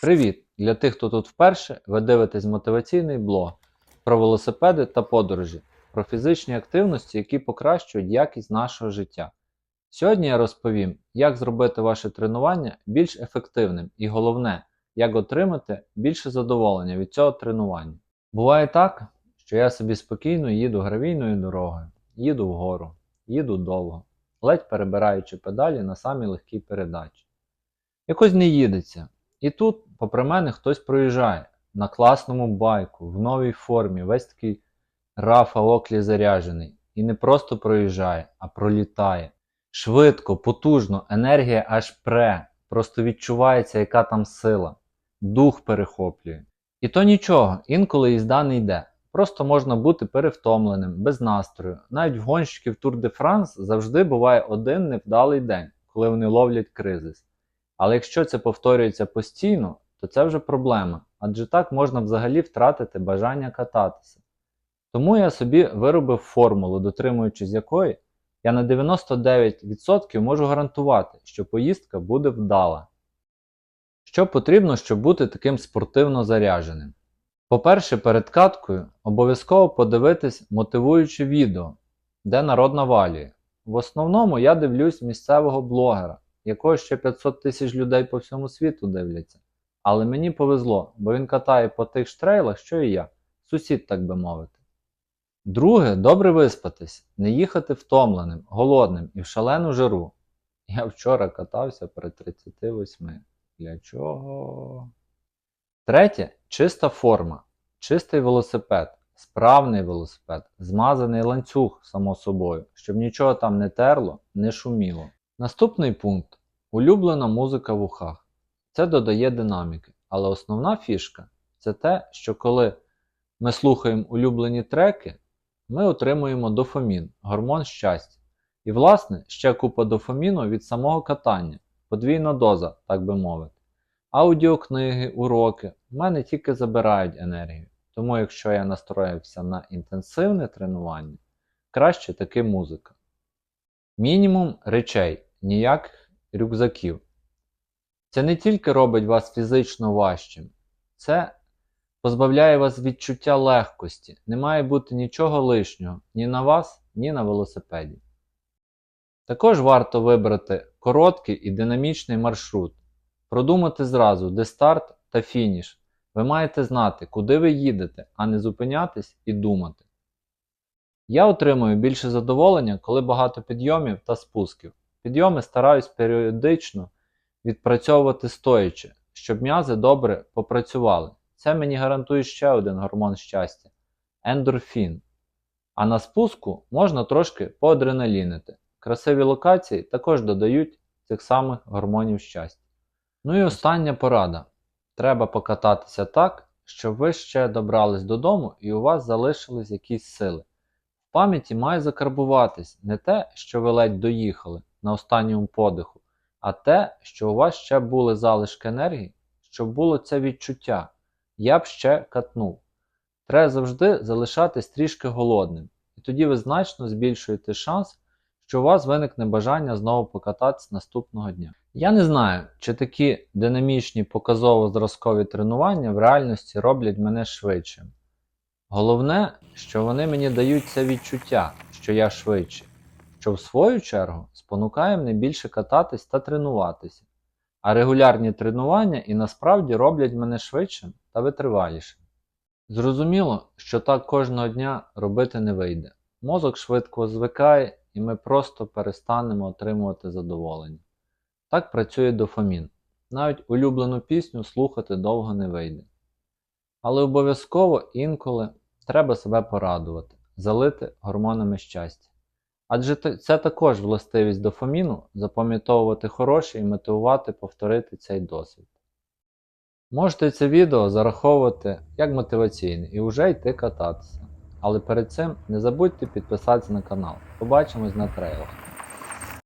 Привіт! Для тих, хто тут вперше, ви дивитесь мотиваційний блог про велосипеди та подорожі, про фізичні активності, які покращують якість нашого життя. Сьогодні я розповім, як зробити ваше тренування більш ефективним і головне, як отримати більше задоволення від цього тренування. Буває так, що я собі спокійно їду гравійною дорогою, їду вгору, їду довго, ледь перебираючи педалі на самій легкій передачі. Якось не їдеться. І тут, попри мене, хтось проїжджає на класному байку, в новій формі, весь такий рафа оклі заряджений. І не просто проїжджає, а пролітає. Швидко, потужно, енергія аж пре, просто відчувається, яка там сила, дух перехоплює. І то нічого, інколи їзда не йде. Просто можна бути перевтомленим, без настрою. Навіть в гонщиків Tour de France завжди буває один невдалий день, коли вони ловлять кризис. Але якщо це повторюється постійно, то це вже проблема, адже так можна взагалі втратити бажання кататися. Тому я собі виробив формулу, дотримуючись якої я на 99% можу гарантувати, що поїздка буде вдала. Що потрібно, щоб бути таким спортивно зарядженим? По-перше, перед каткою обов'язково подивитись мотивуюче відео, де народ навалює. В основному я дивлюсь місцевого блогера, якого ще 500 тисяч людей по всьому світу дивляться. Але мені повезло, бо він катає по тих ж трейлах, що і я, сусід, так би мовити. Друге, добре виспатись, не їхати втомленим, голодним і в шалену жару. Я вчора катався при 38. Для чого? Третє чиста форма, чистий велосипед, справний велосипед, змазаний ланцюг, само собою, щоб нічого там не терло, не шуміло. Наступний пункт улюблена музика в ухах. Це додає динаміки, але основна фішка це те, що коли ми слухаємо улюблені треки, ми отримуємо дофамін, гормон щастя. І, власне, ще купа дофаміну від самого катання, подвійна доза, так би мовити. Аудіокниги, уроки в мене тільки забирають енергію. Тому, якщо я настроївся на інтенсивне тренування, краще таки музика. Мінімум речей, ніяких рюкзаків. Це не тільки робить вас фізично важчим, це позбавляє вас відчуття легкості. Не має бути нічого лишнього ні на вас, ні на велосипеді. Також варто вибрати короткий і динамічний маршрут, продумати зразу, де старт та фініш. Ви маєте знати, куди ви їдете, а не зупинятись і думати. Я отримую більше задоволення, коли багато підйомів та спусків. Підйоми стараюсь періодично відпрацьовувати стоячи, щоб м'язи добре попрацювали. Це мені гарантує ще один гормон щастя ендорфін. А на спуску можна трошки поадреналінити. Красиві локації також додають цих самих гормонів щастя. Ну і остання порада. Треба покататися так, щоб ви ще добрались додому і у вас залишились якісь сили. В пам'яті має закарбуватись не те, що ви ледь доїхали на останньому подиху, а те, що у вас ще були залишки енергії, щоб було це відчуття. Я б ще катнув. Треба завжди залишатись трішки голодним, і тоді ви значно збільшуєте шанс, що у вас виникне бажання знову покататися наступного дня. Я не знаю, чи такі динамічні показово-зразкові тренування в реальності роблять мене швидшим. Головне, що вони мені дають це відчуття, що я швидший, що в свою чергу спонукає мене більше кататись та тренуватися. А регулярні тренування і насправді роблять мене швидшим та витривалішим. Зрозуміло, що так кожного дня робити не вийде. Мозок швидко звикає і ми просто перестанемо отримувати задоволення. Так працює дофамін. Навіть улюблену пісню слухати довго не вийде. Але обов'язково інколи треба себе порадувати, залити гормонами щастя. Адже це також властивість дофаміну запам'ятовувати хороше і мотивувати повторити цей досвід. Можете це відео зараховувати як мотиваційне і вже йти кататися. Але перед цим не забудьте підписатися на канал. Побачимось на трейлах.